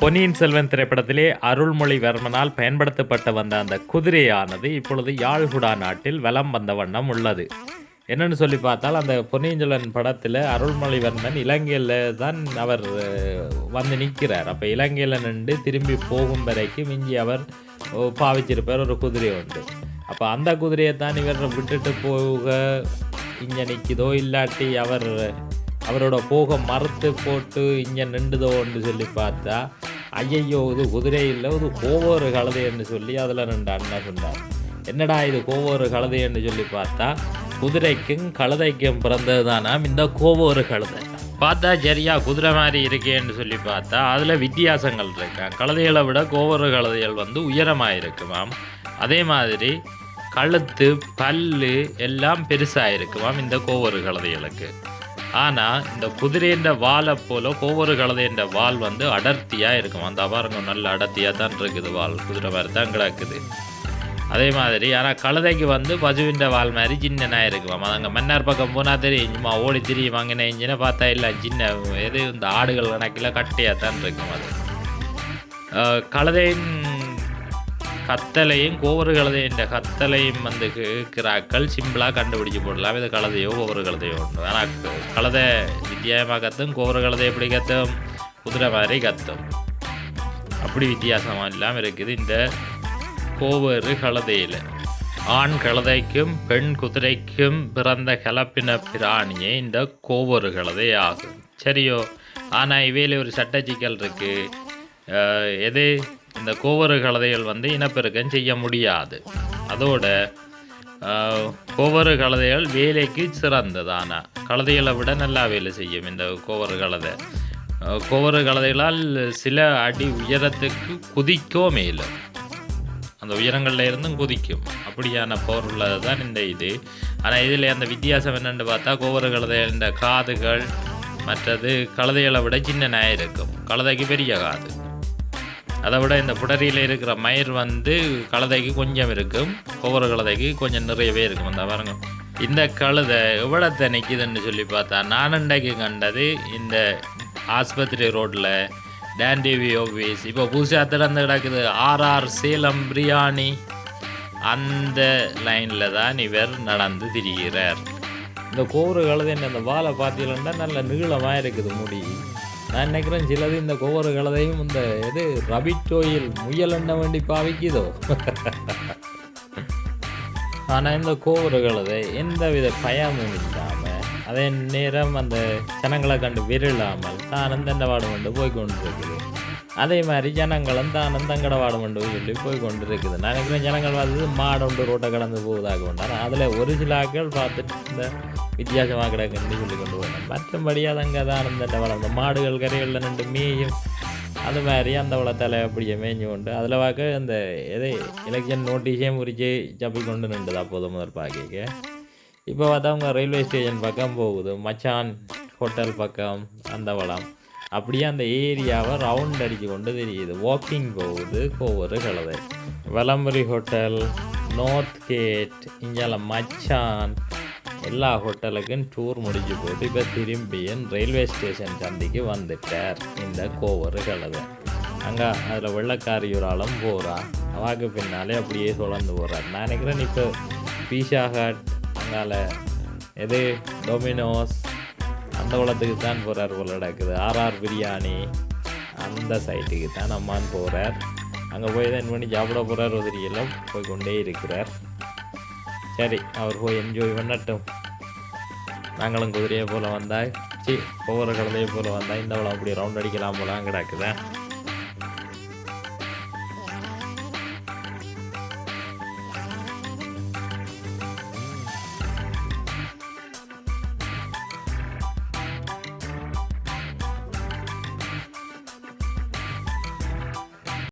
பொன்னியின் செல்வன் திரைப்படத்திலே அருள்மொழிவர்மனால் பயன்படுத்தப்பட்டு வந்த அந்த குதிரையானது இப்பொழுது யாழ்குடா நாட்டில் வலம் வந்த வண்ணம் உள்ளது. என்னன்னு சொல்லி பார்த்தால் அந்த பொன்னியின் செல்வன் படத்தில் அருள்மொழிவர்மன் இலங்கையில் தான் அவர் வந்து நிற்கிறார். அப்போ இலங்கையில் நின்று திரும்பி போகும் வரைக்கும் இஞ்சி அவர் பாவிச்சிருப்பார். ஒரு குதிரை உண்டு. அப்போ அந்த குதிரையை தான் இவர் விட்டுட்டு போக இங்கே நிற்கிதோ இல்லாட்டி அவர் அவரோட போக மறுத்து போட்டு இங்கே நின்றுதோன்னு சொல்லி பார்த்தா ஐயையோ இது குதிரை இல்லை இது கோவோரு கழுதைன்னு சொல்லி அதில் ரெண்டு அண்ணன் சொன்னார். என்னடா இது கோவோரு கழுதைன்னு சொல்லி பார்த்தா குதிரைக்கும் கழுதைக்கும் பிறந்தது தானாம் இந்த கோவோரு கழுதை. பார்த்தா சரியா குதிரை மாதிரி இருக்கேன்னு சொல்லி பார்த்தா அதில் வித்தியாசங்கள் இருக்கா? கழுதைகளை விட கோவோரு கழுதைகள் வந்து உயரமாக இருக்குமாம். அதே மாதிரி கழுத்து பல்லு எல்லாம் பெருசாக இருக்குமாம் இந்த கோவோரு கழுதைகளுக்கு. ஆனால் இந்த குதிரைன்ற வாலை போல ஒவ்வொரு கழுதைன்ற வால் வந்து அடர்த்தியாக இருக்கும். அந்த பாருங்க நல்ல அடர்த்தியாக தான் இருக்குது வால். குதிரை மாதிரி தான் கிடக்குது. அதே மாதிரி ஆனால் கழுதைக்கு வந்து பசுவின்ற வால் மாதிரி சின்னனாக இருக்குமாம் அது அங்கே மன்னார் பக்கம் போனால் தெரியும். சும்மா ஓடி திரியும் வாங்கின இஞ்சினை பார்த்தா இல்லை சின்ன எது இந்த ஆடுகள் கணக்கில் கட்டையாக தான் இருக்கும் அது. கழுதையின் கத்தலையும் கோவரு கழுதையின் கத்தலையும் வந்து கேட்கிறாக்கள் சிம்பிளாக கண்டுபிடிச்சு போடலாம். இது கழுதையோ கோவரு கழுதையோ ஒன்று. ஆனால் கழுதை வித்தியாசமாக கத்தும் கோவரு கழுதை எப்படி கத்தும்? குதிரை மாதிரி கத்தும். அப்படி வித்தியாசமாக இல்லாமல் இருக்குது. இந்த கோவரு கழுதையில் ஆண் கழுதைக்கும் பெண் குதிரைக்கும் பிறந்த கலப்பின பிராணியே இந்த கோவரு கழுதை ஆகும். சரியோ? ஆனால் இவையில் ஒரு சட்ட சிக்கல் இருக்குது எது? இந்த கோவரு கழுதைகள் வந்து இனப்பெருக்கம் செய்ய முடியாது. அதோட கோவறு கோவரு கழுதைகள் வேலைக்கு சிறந்ததான ஆனால் கழுதைகளை விட நல்லா வேலை செய்யும் இந்த கோவரு கழுதை கோவறு கோவரு கழுதைகளால் சில அடி உயரத்துக்கு குதிக்கோ மேலும். அந்த உயரங்களில் இருந்தும் குதிக்கும். அப்படியான போர் உள்ளது தான் இந்த இது. ஆனால் இதில் அந்த வித்தியாசம் என்னென்னு பார்த்தா கோவரு கழுதை இந்த காதுகள் மற்றது கழுதைகளை விட சின்னனாக இருக்கும். கழுதைக்கு பெரிய காது. அதை விட இந்த புடரியில் இருக்கிற மயிர் வந்து கழுதைக்கு கொஞ்சம் இருக்கும். ஒவ்வொரு கழுதைக்கு கொஞ்சம் நிறையவே இருக்கும். அந்த பாருங்க. இந்த கழுதை எவ்வளோத்த நிற்கிதுன்னு சொல்லி பார்த்தா நான் கண்டது இந்த ஆஸ்பத்திரி ரோட்டில் டேண்டிவி ஆஃபீஸ் இப்போ புதுசாக திறந்து கிடக்குது. ஆர்ஆர் சேலம் பிரியாணி. அந்த லைனில் தான் இவர் நடந்து திரிகிறார். இந்த கோவரு கழுதை அந்த வாழை பார்த்தீங்கன்னா நல்ல நீளமாக இருக்குது முடி. நான் நினைக்கிறேன் சிலது இந்த ஒவ்வொரு கலதையும் இந்த எது ரபிட் ஓயில் முயல் என்ன வேண்டி பாவிக்குதோ? ஆனால் இந்த கோவரு கழுதை எந்த வித பயமும் இல்லாமல் அதே நேரம் அந்த ஜனங்களை கண்டு விரலாமல் தானும் தண்டவாடு கொண்டு போய் கொண்டிருக்குது அதே மாதிரி ஜனங்களும் தானும் தங்கடவாடம் கொண்டு சொல்லி போய் கொண்டு இருக்குது நினைக்கிறேன் ஜனங்கள் வந்து உண்டு ரோட்டை கடந்து போவதாக கொண்டாரு அதில் ஒரு சில ஆக்கள் பார்த்துட்டு இந்த வித்தியாசமாக கிடக்குன்னு சொல்லி கொண்டு போகணும் மற்றபடி அதங்க தான் அந்த வளம். இந்த மாடுகள் கரைகளில் நின்று மேயும். அது மாதிரி அந்த வளத்தால் அப்படியே மேய்ஞ்சு கொண்டு அதில் பார்க்க அந்த எதை எலெக்ஷன் நோட்டீஸே முறிச்சு சப்பி கொண்டு நின்றுது அப்போது முதல் பார்க்க இப்போ பார்த்தா அவங்க ரயில்வே ஸ்டேஷன் பக்கம் போகுது. மச்சான் ஹோட்டல் பக்கம் அந்த வளம். அப்படியே அந்த ஏரியாவை ரவுண்ட் அடிச்சு கொண்டு தெரியுது. வாக்கிங் போகுது ஒவ்வொரு கலவை. வலம்புரி ஹோட்டல் நார்த் கேட் இங்கெல்லாம் மச்சான் எல்லா ஹோட்டலுக்கும் டூர் முடிஞ்சு போட்டு இப்போ திரும்பியும் ரயில்வே ஸ்டேஷன் சந்திக்கு வந்துட்டார். இந்த கோவர் கலவை. அங்கே அதில் வெள்ளக்காரி ஒரு ஆளும் போகிறா அவாக்கு பின்னாலே அப்படியே சுழந்து போகிறார் நான் நினைக்கிறேன் இப்போ பீஷா ஹட் அங்கால எது டொமினோஸ் அந்த குளத்துக்கு தான் போகிறார் போல நடக்குது. ஆர்ஆர் பிரியாணி அந்த சைட்டுக்கு தான் அம்மான் போகிறார் அங்கே போய் தான் பண்ணி சாப்பிட போகிறார் உதிரியெல்லாம் போய் கொண்டே இருக்கிறார். சரி அவர் போய் என்ஜாய் பண்ணட்டும். நாங்களும் குதிரையை போல் வந்தால் சி ஒவ்வொரு கலந்தையை போல் வந்தால் இந்த அப்படி ரவுண்ட் அடிக்கலாம் போலாம் கிடக்குதேன்